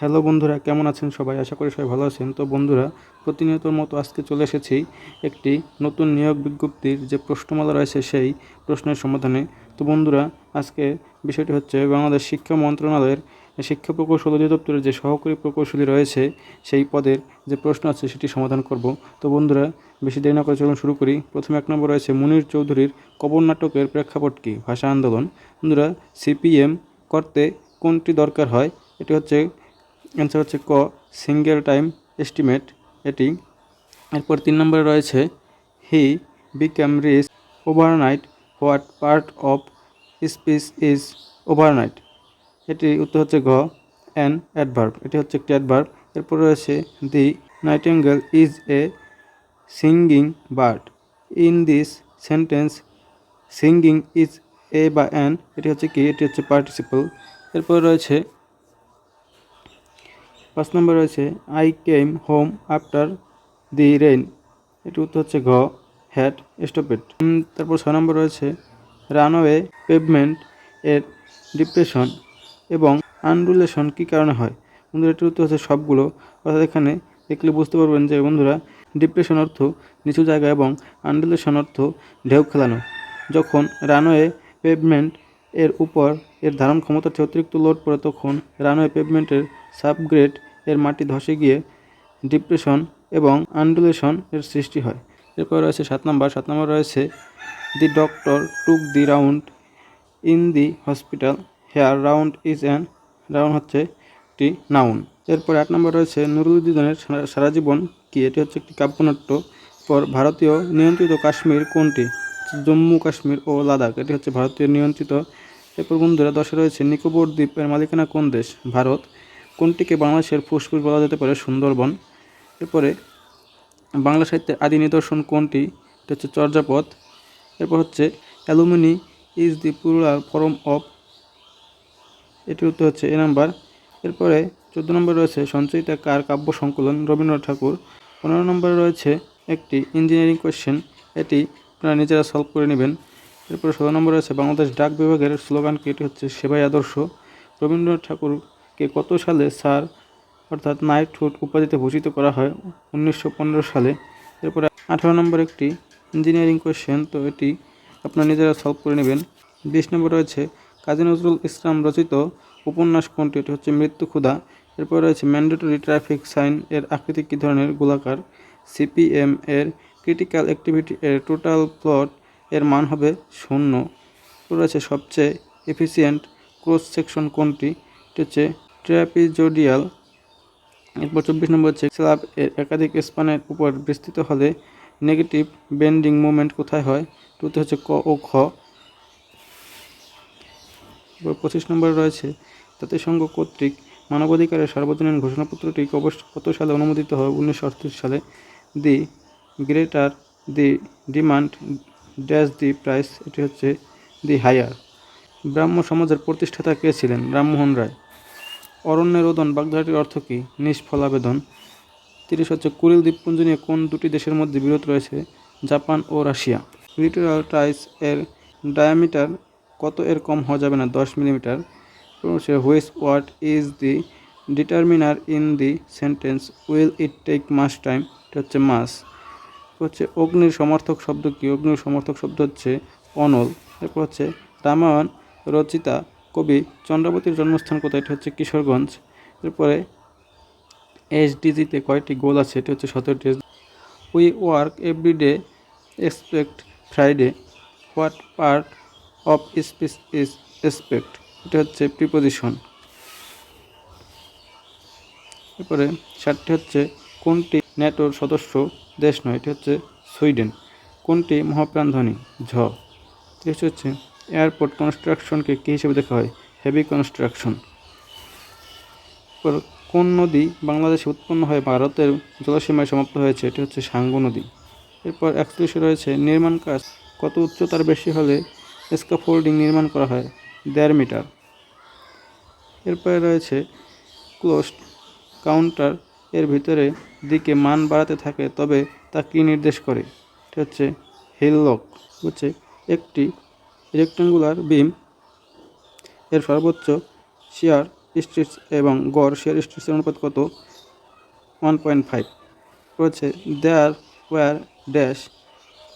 Hello বন্ধুরা, কেমন আছেন সবাই? আশা করি সবাই ভালো আছেন। তো বন্ধুরা, প্রতিনিয়তর মতো আজকে চলে এসেছি একটি নতুন নিয়োগ বিজ্ঞপ্তির যে প্রশ্নমালা রয়েছে সেই প্রশ্নের সমাধানে। তো বন্ধুরা, আজকে বিষয়টি হচ্ছে বাংলাদেশ শিক্ষা মন্ত্রণালয়ের শিক্ষা প্রকৌশল অধিদপ্তরের যে সহকারী প্রকৌশলী রয়েছে সেই পদের যে প্রশ্ন আছে সেটি সমাধান করব। তো বন্ধুরা, বেশি দেরি না করে চলুন শুরু করি। প্রথমে এক নম্বর রয়েছে, মুনির চৌধুরীর কবর নাটকের প্রেক্ষাপট কী? ভাষা আন্দোলন। বন্ধুরা, সিপিএম করতে কোনটি দরকার হয়? এটি হচ্ছে অ্যান্সার হচ্ছে ক সিঙ্গেল টাইম এস্টিমেট এটি এরপর তিন নম্বরে রয়েছে he became rich overnight what part of speech is overnight এটি উত্তর হচ্ছে ঘ অ্যান অ্যাডভার্ব এটি হচ্ছে একটি অ্যাডভার্ব এরপর রয়েছে the nightingale is a singing bird in this sentence singing is a বা অ্যান এটি হচ্ছে কি? এটি হচ্ছে পার্টিসিপল এরপর রয়েছে পাঁচ নম্বর রয়েছে I came home after the rain এটি উত্তর হচ্ছে ঘ হ্যাট স্টপেড তারপর ছয় নম্বর রয়েছে রানওয়ে পেভমেন্ট এর ডিপ্রেশন এবং আনডুলেশন কী কারণে হয়? বন্ধুরা, এটির উত্তর হচ্ছে সবগুলো। অর্থাৎ এখানে দেখলে বুঝতে পারবেন যে বন্ধুরা ডিপ্রেশন অর্থ নিচু জায়গা এবং আনডুলেশন অর্থ ঢেউ খেলানো। যখন রানওয়ে পেভমেন্ট এর উপর এর ধারণ ক্ষমতার চেয়ে অতিরিক্ত লোড পড়ে, তখন রানওয়ে পেভমেন্টের সাবগ্রেড এর মাটি ধসে গিয়ে ডিপ্রেশন এবং আন্ডুলেশন এর সৃষ্টি হয়। এরপর রয়েছে সাত নম্বর। সাত নম্বর রয়েছে the doctor took the round in the hospital. Here round is an, round হচ্ছে একটি নাউন। এরপর আট নম্বর রয়েছে সারা- সারা জীবন কি? এটি হচ্ছে একটি কাব্যনাট্য পর ভারতীয় নিয়ন্ত্রিত কাশ্মীর কোনটি? জম্মু, কাশ্মীর ও লাদাখ। এটি হচ্ছে ভারতীয় নিয়ন্ত্রিত। এরপর বন্ধুরা, দশে রয়েছে নিকোবর দ্বীপের মালিকানা কোন দেশ? ভারত। কোনটিকে বাংলাদেশের ফুসফুস বলা যেতে পারে? সুন্দরবন। এরপরে বাংলা সাহিত্যের আদি নিদর্শন কোনটি? এটা হচ্ছে চর্যাপদ। এরপর হচ্ছে, alumni is the plural form of এটির উত্তর হচ্ছে এ নাম্বার। এরপরে চোদ্দ নম্বর রয়েছে, সঞ্চয়িতা কার কাব্য সংকলন? রবীন্দ্রনাথ ঠাকুর। পনেরো নম্বরে রয়েছে একটি ইঞ্জিনিয়ারিং কোয়েশ্চেন। এটি আপনারা নিজেরা সলভ করে নেবেন। এরপরে ষোলো নম্বর রয়েছে, বাংলাদেশ ডাক বিভাগের স্লোগান কি এটি হচ্ছে সেবাই আদর্শ। রবীন্দ্রনাথ ঠাকুরকে কত সালে স্যার অর্থাৎ নাইটহুড উপাধিতে ভূষিত করা হয় উনিশশো পনেরো সালে। এরপরে আঠারো নম্বর একটি ইঞ্জিনিয়ারিং কোয়েশ্চেন তো এটি আপনারা নিজেরা সলভ করে নেবেন। বিশ নম্বর রয়েছে, কাজী নজরুল ইসলাম রচিত উপন্যাস কোনটি? এটি হচ্ছে মৃত্যু ক্ষুধা। এরপর রয়েছে ম্যান্ডেটরি ট্রাফিক সাইন এর আকৃতি কী ধরনের? গোলাকার। সিপিএম এর ক্রিটিক্যাল অ্যাক্টিভিটি এর টোটাল প্লট এর মান হবে শূন্য। রয়েছে, সবচেয়ে এফিসিয়েন্ট ক্রস সেকশন কোনটি? এটি হচ্ছে ট্র্যাপিজোডিয়াল এরপর চব্বিশ নম্বর হচ্ছে স্ল্যাব এর একাধিক স্পানের উপর বিস্তৃত হলে নেগেটিভ বেন্ডিং মুভমেন্ট কোথায় হয়? টুতে হচ্ছে ক ও খ পঁচিশ নম্বরে রয়েছে, জাতিসংঘ কর্তৃক মানবাধিকারের সার্বজনীন ঘোষণাপত্রটি কত সালে অনুমোদিত হয়? উনিশশো আটত্রিশ সালে the greater, the demand, dash the price, এটি হচ্ছে দি হায়ার। ব্রাহ্ম সমাজের প্রতিষ্ঠাতা কে ছিলেন? রামমোহন রায়। অরণ্যের রোদন বাগধারাটির অর্থ কী? নিষ্ফল আবেদন তিরিশ হচ্ছে কুরিল দ্বীপপুঞ্জ নিয়ে কোন দুটি দেশের মধ্যে বিরোধ রয়েছে? জাপান ও রাশিয়া। লিটোরাল টাইস এর ডায়ামিটার কত এর কম হওয়া যাবে না? দশ মিলিমিটার। হচ্ছে which what is the determiner in the sentence will it take much time এটা হচ্ছে মাস। হচ্ছে অগ্নির সমর্থক শব্দ কি? অগ্নির সমর্থক শব্দ হচ্ছে অনল। এরপর হচ্ছে রামায়ণ রচিতা কবি চন্দ্রাবতীর জন্মস্থান কোথায়? এটা হচ্ছে কিশোরগঞ্জ। এরপরে এইচডিজিতে কয়টি গোল আছে, এটা হচ্ছে সতেরোটি we work every day, expect Friday. What part of speech is expect? এটা হচ্ছে প্রিপোজিশন। এরপরে ষাটটি হচ্ছে, কোনটি ন্যাটোর সদস্য দেশ নয়? এটি হচ্ছে সুইডেন। কোনটি মহাপ্রাণধ্বনি? ঝ। হচ্ছে এয়ারপোর্ট কনস্ট্রাকশনকে কী হিসেবে দেখা হয়? Heavy construction. কোন নদী বাংলাদেশে উৎপন্ন হয়ে ভারতের জলসীমায় সমাপ্ত হয়েছে? এটি হচ্ছে সাঙ্গু নদী। এরপর একত্রিশে রয়েছে নির্মাণ কাজ। কত উচ্চতার বেশি হলে স্কাফোল্ডিং নির্মাণ করা হয়? দেড় মিটার। এরপরে রয়েছে ক্লোজড কাউন্টার। এর ভিতরে দিকে মান বাড়াতে থাকে, তবে তা কী নির্দেশ করে? এটা হচ্ছে হিল লক হচ্ছে একটি রেক্টাঙ্গুলার বিম এর সর্বোচ্চ শিয়ার স্ট্রিটস এবং গড় শেয়ার স্ট্রিটসের অনুপাত কত? ওয়ান পয়েন্ট ফাইভ রয়েছে there were dash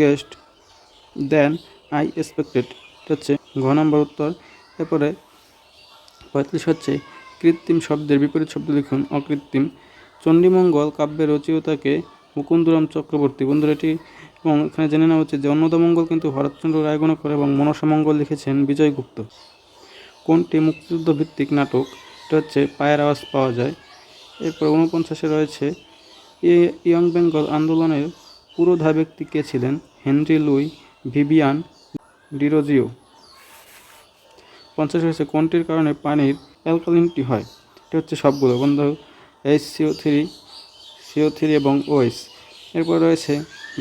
guest than I expected হচ্ছে ঘ নম্বর উত্তর। এরপরে পঁয়ত্রিশ হচ্ছে, কৃত্রিম শব্দের বিপরীত শব্দ লিখুন, অকৃত্রিম। চণ্ডীমঙ্গল কাব্যের রচয়িতাকে মুকুন্দরাম চক্রবর্তী, বন্ধুরা এটি এবং এখানে জেনে নেওয়া হচ্ছে যে অন্নদামঙ্গল কিন্তু ভরতচন্দ্র রায়গণকর এবং মনসামঙ্গল লিখেছেন বিজয়গুপ্ত কোনটি মুক্তিযুদ্ধ ভিত্তিক নাটক? এটা হচ্ছে পায়ের আওয়াজ পাওয়া যায়। এরপর উনপঞ্চাশে রয়েছে ইয়ং বেঙ্গল আন্দোলনের পুরোধা ব্যক্তি কে ছিলেন? Henry Louis, Vivian Derozio. পঞ্চাশ হচ্ছে কোনটির কারণে পানির অ্যালকালিনটি হয়? এটা হচ্ছে সবগুলো, বন্ধু H CO three CO three এবং ওএস এরপর রয়েছে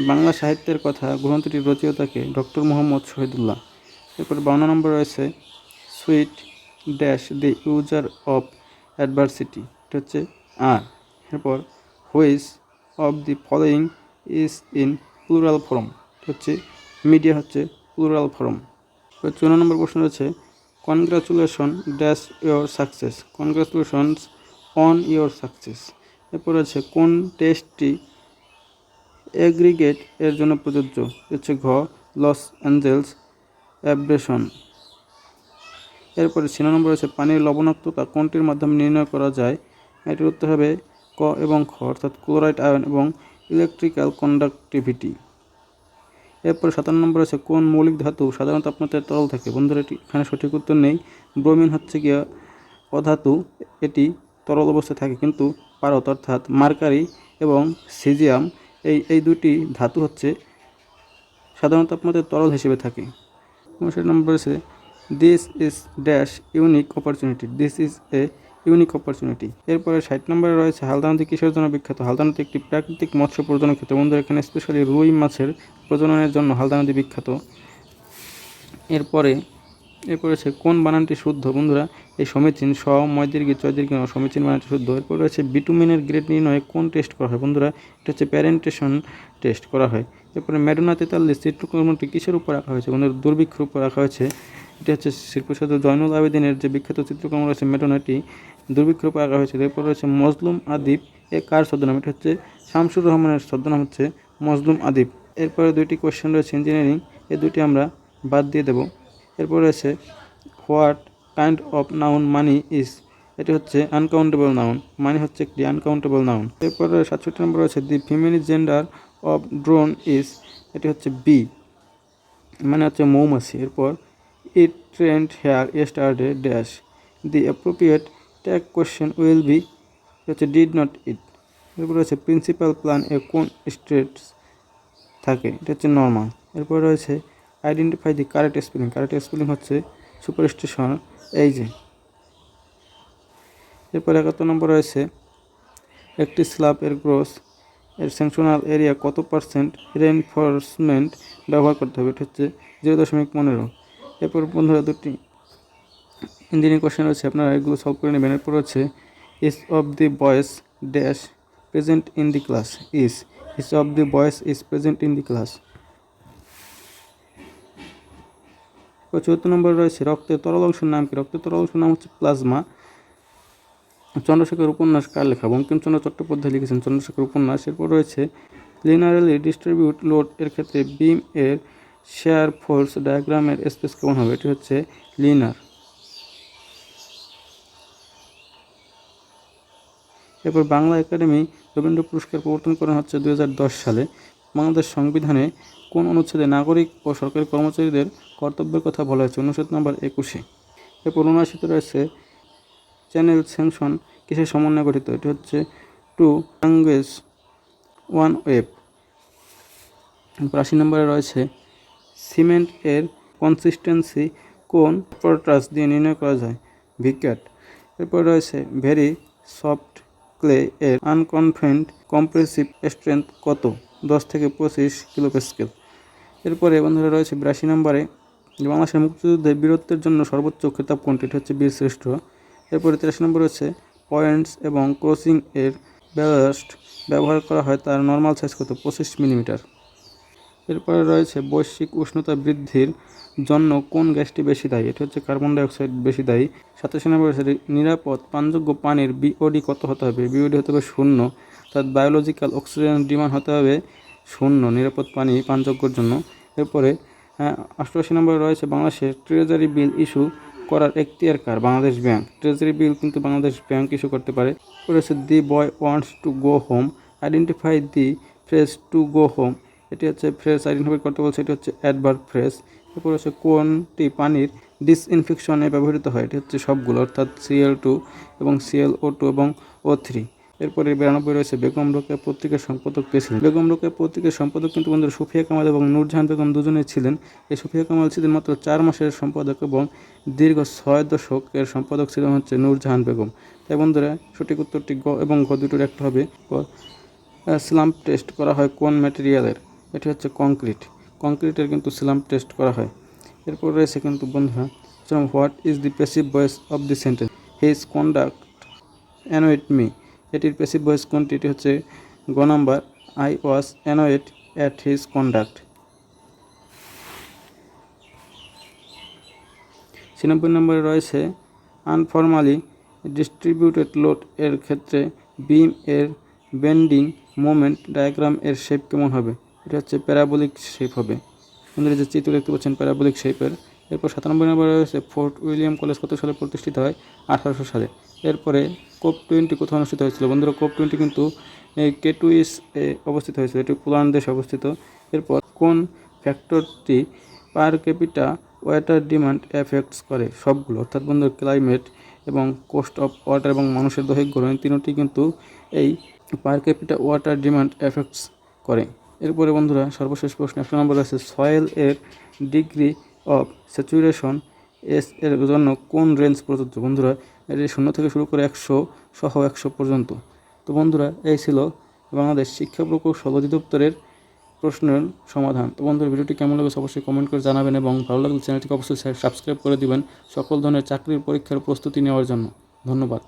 বাংলা সাহিত্যের কথা, গ্রন্থটির রচয়িতাকে ডক্টর মোহাম্মদ শহীদুল্লাহ। এরপর বাউন্ন নম্বর রয়েছে, sweet dash the user of adversity, এটা হচ্ছে আর। এরপর which of the following is in plural form হচ্ছে, মিডিয়া হচ্ছে প্লুরাল ফর্ম। চৌন্ন নম্বর প্রশ্ন রয়েছে, congratulation dash your success, congratulations on your success. এরপর আছে কোন টেস্টটি এগ্রিগেট এর জন্য প্রযোজ্য। হচ্ছে ঘ, লস অ্যাঞ্জেলস অ্যাব্রেশন। এরপরে ছিন্ন নম্বর আছে পানির লবণাক্ততা কোনটির মাধ্যমে নির্ণয় করা যায়? এটির উত্তর হবে ক এবং খ, অর্থাৎ ক্লোরাইড আয়ন এবং ইলেকট্রিক্যাল কন্ডাক্টিভিটি। এরপরে সাতান্ন নম্বর আছে কোন মৌলিক ধাতু সাধারণ তাপমাত্রায় তরল থাকে? বন্ধুরা, এটি এখানে সঠিক উত্তর নেই। ব্রোমিন হচ্ছে গিয়ে অধাতু, এটি তরল অবস্থায় থাকে, কিন্তু পারত, অর্থাৎ মার্কারি এবং সিজিয়াম। এই এই দুটি ধাতু হচ্ছে সাধারণ তাপমাত্রায় তরল হিসেবে থাকে। উনষাট নম্বর আছে this is dash unique opportunity this is a unique opportunity এরপরে ষাট নম্বরে রয়েছে হালদা নদী কিসের জন্য বিখ্যাত? হালদা নদী একটি প্রাকৃতিক মৎস্য প্রজনন ক্ষেত্র, বন্ধুরা, এখানে স্পেশালি রুই মাছের প্রজননের জন্য হালদা নদী বিখ্যাত। এরপরে এরপরে সে কোন বানানটি শুদ্ধ? বন্ধুরা এই সমীচীন স ময় দীর্ঘ চয় দীর্ঘ সমীচীন বানানটি শুদ্ধ এরপর রয়েছে। বিটুমিনের গ্রেড নির্ণয়ে কোন টেস্ট করা হয়? বন্ধুরা, এটা হচ্ছে প্যারেন্টেশন টেস্ট করা হয়। এরপরে ম্যাডোনা তেতাল্লিশ চিত্রকর্মটি কিসের উপর রাখা হয়েছে? বন্ধুরা, দুর্ভিক্ষের উপর রাখা হয়েছে। এটা হচ্ছে শিল্পসাদ জয়নুল আবেদিনের যে বিখ্যাত চিত্রকর্ম রয়েছে ম্যাডোনাটি দুর্ভিক্ষের উপর রাখা হয়েছে। এরপর রয়েছে মজলুম আদিব, এ কার ছদ্মনাম এটা হচ্ছে শামসুর রহমানের ছদ্মনাম হচ্ছে মজলুম আদিব। এরপরে দুইটি কোয়েশ্চেন রয়েছে ইঞ্জিনিয়ারিং এই দুটি আমরা বাদ দিয়ে দেবো। এরপর রয়েছে what kind of noun money is এটি হচ্ছে আনকাউন্টেবল নাউন মানি হচ্ছে একটি আনকাউন্টেবল নাউন এরপরে সাতষট্টি নম্বর রয়েছে the feminine gender of drone is এটি হচ্ছে বি মানে হচ্ছে মৌমাছি। এরপর it rained here yesterday dash the appropriate tag question will be হচ্ছে ডিড নট ইট এরপর রয়েছে প্রিন্সিপাল প্ল্যান এ কোন স্টেটস থাকে? এটা হচ্ছে নর্মাল এরপর রয়েছে identify the correct spelling correct spelling হচ্ছে সুপার স্টেশন এই যে। এরপর একাত্তর নম্বর রয়েছে, একটি স্ল্যাব এর গ্রোস, এর স্যাংশনাল এরিয়া কত পার্সেন্ট রেনফোর্সমেন্ট ব্যবহার করতে হবে? এটা হচ্ছে জিরো দশমিক পনেরো। এরপর বন্ধুরা দুটি ইঞ্জিনিয়ারিং কোশ্চেন রয়েছে, আপনারা এগুলো সলভ করে নেবেন। এরপর হচ্ছে each of the boys dash present in the class each each of the boys is present in the class চতুর্থ নম্বর রয়েছে রক্তের তরল অংশের নাম কি? রক্তের তরল অংশের নাম হচ্ছে প্লাজমা। চন্দ্রশেখর উপন্যাস কার লেখা? বঙ্কিমচন্দ্র চট্টোপাধ্যায় লিখেছেন চন্দ্রশেখর উপন্যাস। এরপর রয়েছে লিনারেলি ডিস্ট্রিবিউট লোড এর ক্ষেত্রে বিম এর শেয়ার ফোর্স ডায়াগ্রামের স্পেস কেমন হবে? এটি হচ্ছে লিনার এরপর বাংলা একাডেমি রবীন্দ্র পুরস্কার প্রবর্তন করা হচ্ছে দু হাজার দশ সালে। বাংলাদেশ সংবিধানে কোন অনুচ্ছেদে নাগরিক ও সরকারি কর্মচারীদের কর্তব্যের কথা বলা হয়েছে। অনুচ্ছেদ নম্বর একুশে। এরপর উনআশিতে রয়েছে চ্যানেল স্যাংশন কিসের সমন্বয়ে গঠিত? এটি হচ্ছে টু ল্যাঙ্গুয়েজ ওয়ান ওয়েব। আশি নম্বরে রয়েছে সিমেন্ট এর কনসিস্টেন্সি কোন পরট্রাস দিয়ে নির্ণয় করা যায়? ভিক্যাট। এরপর রয়েছে ভেরি সফট ক্লে এর আনকনফেন্ট কম্প্রেসিভ স্ট্রেংথ কত? দশ থেকে পঁচিশ কিলো স্কেল এরপরে বন্ধুরা রয়েছে বিরাশি নম্বরে বাংলাদেশের মুক্তিযুদ্ধে বীরত্বের জন্য সর্বোচ্চ খেতাব কোনটি? এটি হচ্ছে বীর শ্রেষ্ঠ। এরপরে তিরাশি নম্বর রয়েছে পয়েন্টস এবং ক্রসিং এর ব্যালাস্ট ব্যবহার করা হয় তার নর্মাল সাইজ কত? পঁচিশ মিলিমিটার। এরপরে রয়েছে বৈশ্বিক উষ্ণতা বৃদ্ধির জন্য কোন গ্যাসটি বেশি দায়ী? এটি হচ্ছে কার্বন ডাইঅক্সাইড বেশি দায়ী। সাতাশি নম্বর রয়েছে নিরাপদ পানযোগ্য পানির বিওডি কত হতে হবে? বিওডি হতে হবে শূন্য। অর্থাৎ বায়োলজিক্যাল অক্সিজেন ডিমান্ড হতে হবে শূন্য নিরাপদ পানি পানযোগ্যর জন্য। এরপরে অষ্টআশি নম্বরে রয়েছে বাংলাদেশের ট্রেজারি বিল ইস্যু করার এখতিয়ার কার? বাংলাদেশ ব্যাংক ট্রেজারি বিল কিন্তু বাংলাদেশ ব্যাংক ইস্যু করতে পারে। রয়েছে the boy wants to go home identify the phrase to go home এটি হচ্ছে ফ্রেজ আইডেন্টিফাই করতে বলছে, এটি হচ্ছে অ্যাডভার্ব ফ্রেজ এরপর হচ্ছে কোনটি পানির ডিসইনফেকশনে ব্যবহৃত হয়? এটি হচ্ছে সবগুলো, অর্থাৎ সিএল টু এবং সিএল ও টু এবং ও থ্রি এরপরে বিরানব্বই রয়েছে বেগম রোকেয়া পত্রিকার সম্পাদক কে ছিলেন বেগম রোকেয়া পত্রিকার সম্পাদক কিন্তু বন্ধুরা সুফিয়া কামাল এবং নূরজাহান বেগম দুজনেই ছিলেন। এই সুফিয়া কামাল ছিলেন মাত্র চার মাসের সম্পাদক এবং দীর্ঘ ছয় দশকের সম্পাদক ছিলেন হচ্ছে নূরজাহান বেগম। তাই বন্ধুরা, সঠিক উত্তরটি গ এবং ঘ দুটোর একটা হবে। স্লাম্প টেস্ট করা হয় কোন ম্যাটেরিয়ালের? এটি হচ্ছে কংক্রিট। কংক্রিটের কিন্তু স্লাম্প টেস্ট করা হয়। এরপর রয়েছে কিন্তু বন্ধুরা what is the passive voice of the sentence? His conduct annoyed me. এটির প্যাসিভ ভয়েস কোনটি এটি হচ্ছে গ number I was annoyed at his conduct ছিয়ানব্বই নম্বরে রয়েছে আনফর্মালি ডিস্ট্রিবিউটেড লোড এর ক্ষেত্রে বিম এর বেন্ডিং মোমেন্ট ডায়াগ্রাম এর শেপ কেমন হবে? এটা হচ্ছে প্যারাবোলিক শেপ হবে। বন্ধুরা যে চিত্র দেখতে পাচ্ছেন প্যারাবোলিক শেপের এরপর সাতানব্বই নম্বরে রয়েছে ফোর্ট উইলিয়াম কলেজ কত সালে প্রতিষ্ঠিত হয়? আঠারোশো সালে। এরপরে কোপ টোয়েন্টি কোথাও অনুষ্ঠিত হয়েছিল। বন্ধুরা, কোপ টোয়েন্টি কিন্তু কেটুইস এ অবস্থিত হয়েছিল। এটি পোল্যান্ড দেশে অবস্থিত। এরপর কোন ফ্যাক্টরটি per capita water demand effects করে? সবগুলো, অর্থাৎ বন্ধুর, ক্লাইমেট এবং কোস্ট অফ ওয়াটার এবং মানুষের দৈহিক গ্রহণ তিনটি কিন্তু এই per capita water demand effects করে। এরপরে বন্ধুরা, সর্বশেষ প্রশ্ন একটা নম্বর আছে, সয়েল এর ডিগ্রি অফ স্যাচুরেশন এস এর জন্য কোন রেঞ্জ প্রযোজ্য? বন্ধুরা এটি শূন্য থেকে শুরু করে একশো সহ একশো পর্যন্ত। তো বন্ধুরা, এই ছিল বাংলাদেশ শিক্ষা প্রকৌশল অধিদপ্তরের প্রশ্নের সমাধান। তো বন্ধুরা, ভিডিওটি কেমন লাগে অবশ্যই কমেন্ট করে জানাবেন এবং ভালো লাগলে চ্যানেলটিকে অবশ্যই সাবস্ক্রাইব করে দিবেন সকল ধরনের চাকরির পরীক্ষার প্রস্তুতি নেওয়ার জন্য। ধন্যবাদ।